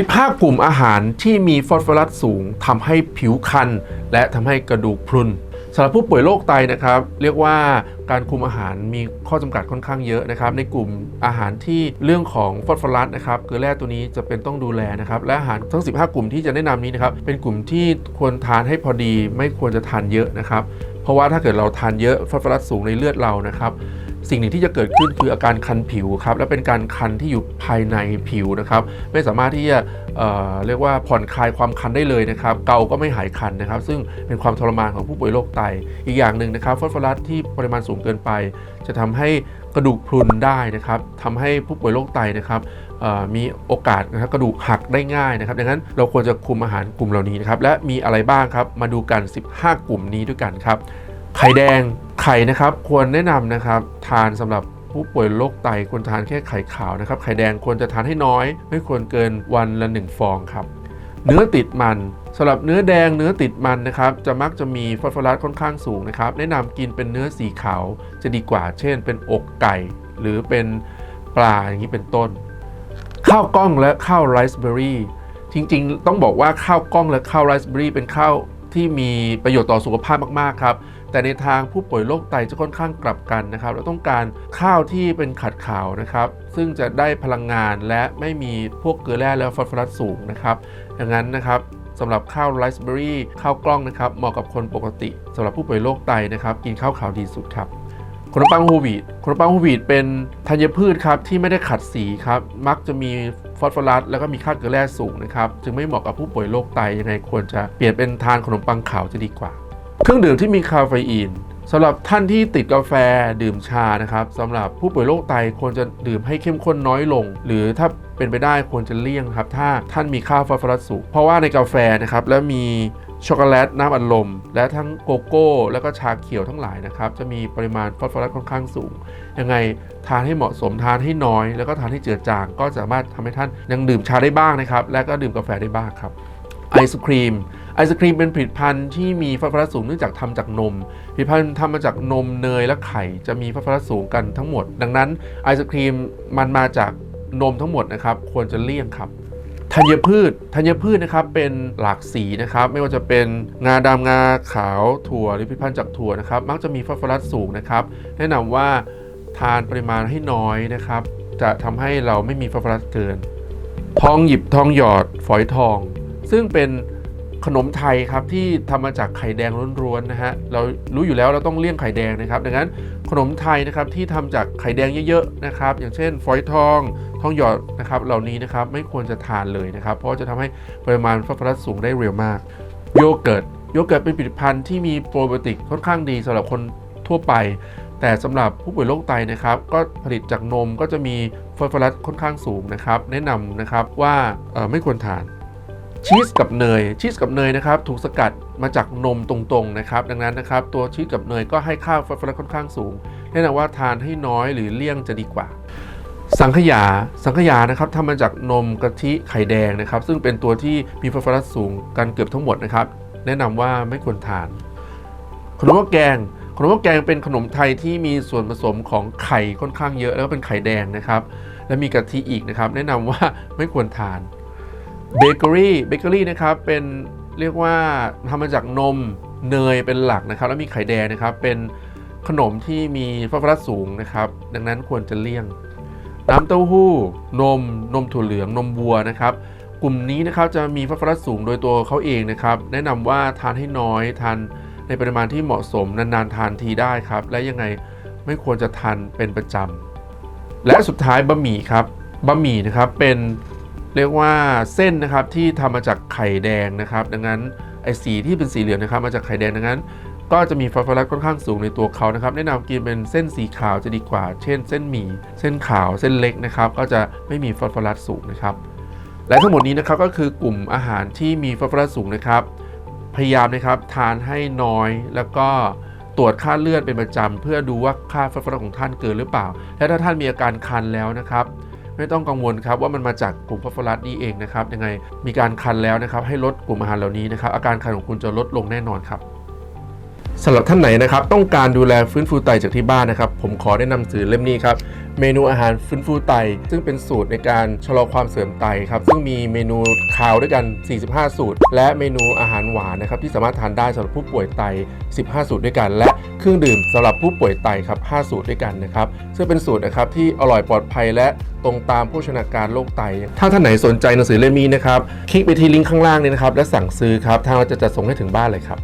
15 กลุ่มอาหารที่มีฟอสฟอรัสสูงทำให้ผิวคัน และทำให้กระดูกพรุนสำหรับผู้ป่วยโรคไตนะครับ เรียกว่าการคุมอาหารมีข้อจำกัดค่อนข้างเยอะนะครับ ในกลุ่มอาหารที่เรื่องของฟอสฟอรัสนะครับเกลือแร่ตัวนี้จะเป็นต้องดูแลนะครับ และอาหารทั้ง 15 กลุ่มที่จะแนะนำนี้นะครับ เป็นกลุ่มที่ควรทานให้พอดี ไม่ควรจะทานเยอะนะครับ เพราะว่าถ้าเกิดเราทานเยอะฟอสฟอรัสสูงในเลือดเรานะครับ สิ่งหนึ่งที่จะเกิดขึ้นคืออาการคันผิวครับและเป็นการคันที่อยู่ภายในผิวนะครับไม่สามารถที่จะเเรียกว่าผ่อนคลายความคันได้เลยนะครับเกาก็ไม่หายคันนะครับ ซึ่งเป็นความทรมานของผู้ป่วยโรคไต อีกอย่างหนึ่งนะครับฟอสฟอรัสที่ปริมาณสูงเกินไป จะทำให้กระดูกพรุนได้นะครับทำให้ผู้ป่วยโรคไตนะครับมีโอกาสนะครับกระดูกหักได้ง่ายนะครับดังนั้นเราควรจะคุมอาหารกลุ่มเหล่านี้นะครับและมีอะไรบ้างครับมาดูกัน 15 กลุ่มนี้ด้วยกันครับไข่แดง ไข่นะครับควรแนะนำนะครับ ทานสำหรับผู้ป่วยโรคไตควรทานแค่ไข่ขาวนะครับ ไข่แดงควรจะทานให้น้อย ไม่ควรเกินวันละ 1 ฟองครับ เนื้อติดมันสำหรับเนื้อแดงเนื้อติดมันนะครับ จะมักจะมีฟอสฟอรัสค่อนข้างสูงนะครับ แนะนำกินเป็นเนื้อสีขาวจะดีกว่า เช่น เป็นอกไก่ หรือเป็นปลาอย่างนี้เป็นต้น ข้าวกล้องและข้าวไรซ์เบอร์รี่จริงๆ ต้องบอกว่าข้าวกล้องและข้าวไรซ์เบอร์รี่เป็นข้าว ที่มีประโยชน์ต่อสุขภาพมากๆครับ แต่ในทางผู้ป่วยโรคไตจะค่อนข้างกลับกันนะครับ เราต้องการข้าวที่เป็นขัดขาวนะครับ ซึ่งจะได้พลังงานและไม่มีพวกเกลือแร่และฟอสฟอรัสสูงนะครับดังนั้นนะครับสำหรับข้าวไรซ์เบอรี่ข้าวกล้องนะครับเหมาะกับคนปกติสำหรับผู้ป่วยโรคไตนะครับ กินข้าวขาวดีสุดครับ ขนมปังโฮลวีตขนมปังโฮลวีตเป็นธัญพืชครับที่ไม่ได้ขัดสีครับมักจะมีฟอสฟอรัสแล้วก็มีค่าเกลือแร่สูงนะครับจึงไม่เหมาะกับผู้ป่วยโรคไตยังไงควรจะเปลี่ยนเป็นทานขนมปังขาวจะดีกว่า เครื่องดื่มที่มีคาเฟอีนสำหรับท่านที่ติดกาแฟดื่มชานะครับสำหรับผู้ป่วยโรคไตควรจะดื่มให้เข้มข้นน้อยลง หรือถ้าเป็นไปได้ควรจะเลี่ยงครับถ้าท่านมีค่าฟอสฟอรัสสูงเพราะว่าในกาแฟนะครับแล้วมี ช็อกโกแลตน้ำอัดลม และทั้งโกโก้ แล้วก็ชาเขียวทั้งหลายนะครับ จะมีปริมาณฟอสฟอรัสค่อนข้างสูง ยังไงทานให้เหมาะสมทานให้น้อย แล้วก็ทานให้เจือจาง ก็สามารถทำให้ท่านยังดื่มชาได้บ้างนะครับ และก็ดื่มกาแฟได้บ้างครับไอศครีมไอศครีมเป็นผลิตภัณฑ์ที่มีฟอสฟอรัสสูงเนื่องจากทำจากนม ผลิตภัณฑ์ทำมาจากนมเนยและไข่จะมีฟอสฟอรัสสูงกันทั้งหมด ดังนั้นไอศครีมมันมาจากนมทั้งหมดนะครับ ควรจะเลี่ยงครับ ธัญพืชธัญพืชนะครับเป็นหลากสีนะครับไม่ว่าจะเป็นงาดำงาขาวถั่วหรือพิพันธ์จากถั่วนะครับมักจะมีฟอสฟอรัสสูงนะครับแนะนำว่าทานปริมาณให้น้อยนะครับ จะทำให้เราไม่มีฟอสฟอรัสเกิน ทองหยิบทองหยอดฝอยทอง ซึ่งเป็น ขนมไทยครับที่ทำมาจากไข่แดงล้วนๆนะฮะเรารู้อยู่แล้วเราต้องเลี่ยงไข่แดงนะครับ ดังนั้นขนมไทยนะครับที่ทำจากไข่แดงเยอะๆนะครับ อย่างเช่นฝอยทองทองหยอดนะครับเหล่านี้นะครับไม่ควรจะทานเลยนะครับ เพราะจะทำให้ปริมาณฟอสฟอรัสสูงได้เร็วมาก โยเกิร์ตโยเกิร์ตเป็นผลิตภัณฑ์ที่มีโปรไบโอติกค่อนข้างดีสำหรับคนทั่วไป แต่สำหรับผู้ป่วยโรคไตนะครับ ก็ผลิตจากนมก็จะมีฟอสฟอรัสค่อนข้างสูงนะครับ แนะนำนะครับว่าไม่ควรทาน ชีสกับเนยชีสกับเนยนะครับถูกสกัดมาจากนมตรงๆนะครับดังนั้นนะครับตัวชีสกับเนยก็ให้ค่าฟอสฟอรัสค่อนข้างสูงแนะนำว่าทานให้น้อยหรือเลี่ยงจะดีกว่า สังขยาสังขยานะครับทำมาจากนมกะทิไข่แดงนะครับ ซึ่งเป็นตัวที่มีฟอสฟอรัสสูงกันเกือบทั้งหมดนะครับ แนะนำว่าไม่ควรทาน ขนมหม้อแกงขนมหม้อแกงเป็นขนมไทยที่มีส่วนผสมของไข่ค่อนข้างเยอะแล้วก็เป็นไข่แดงนะครับ และมีกะทิอีกนะครับ แนะนำว่าไม่ควรทาน เบเกอรี่เบเกอรี่นะครับเป็นเรียกว่าทำมาจากนมเนยเป็นหลักนะครับ แล้วมีไข่แดงนะครับ เป็นขนมที่มีฟอสฟอรัสสูงนะครับ ดังนั้นควรจะเลี่ยง น้ำเต้าหู้ นม นมถั่วเหลือง นมวัวนะครับ กลุ่มนี้นะครับจะมีฟอสฟอรัสสูงโดยตัวเขาเองนะครับ แนะนำว่าทานให้น้อยทานในปริมาณที่เหมาะสมนานๆทานทีได้ครับ และยังไงไม่ควรจะทานเป็นประจำและสุดท้ายบะหมี่ครับบะหมี่นะครับเป็น เรียกว่าเส้นนะครับที่ทำมาจากไข่แดงนะครับ ดังนั้นไอ้สีที่เป็นสีเหลืองนะครับ มาจากไข่แดงดังนั้น ก็จะมีฟอสฟอรัสค่อนข้างสูงในตัวเขานะครับ แนะนำกินเป็นเส้นสีขาวจะดีกว่า เช่น เส้นหมี่เส้นขาวเส้นเล็กนะครับ ก็จะไม่มีฟอสฟอรัสสูงนะครับ และทั้งหมดนี้นะครับก็คือกลุ่มอาหารที่มีฟอสฟอรัสสูงนะครับ พยายามนะครับทานให้น้อยแล้วก็ตรวจค่าเลือดเป็นประจำเพื่อดูว่าค่าฟอสฟอรัสของท่านเกินหรือเปล่า และถ้าท่านมีอาการคันแล้วนะครับ ไม่ต้องกังวลครับว่ามันมาจากกลุ่มฟอสฟอรัสนี้เองนะครับยังไงมีการคันแล้วนะครับให้ลดกลุ่มอาหารเหล่านี้นะครับอาการคันของคุณจะลดลงแน่นอนครับสำหรับท่านไหนนะครับต้องการดูแลฟื้นฟูไตจากที่บ้านนะครับ ผมขอแนะนำสื่อเล่มนี้ครับ เมนูอาหารฟื้นฟูไต ซึ่งเป็นสูตรในการชะลอความเสื่อมไตครับซึ่งมีเมนูคาวด้วยกัน 45 สูตร และเมนูอาหารหวานนะครับที่สามารถทานได้สำหรับผู้ป่วยไต 15 สูตรด้วยกัน และเครื่องดื่มสำหรับผู้ป่วยไตครับ 5 สูตรด้วยกันนะครับซึ่งเป็นสูตรนะครับที่อร่อยปลอดภัยและตรงตามโภชนาการโรคไต ถ้าท่านไหนสนใจหนังสือเล่มนี้นะครับ คลิกไปที่ลิงก์ข้างล่างนี้นะครับ และสั่งซื้อครับ ทางเราจะจัดส่งให้ถึงบ้านเลยครับ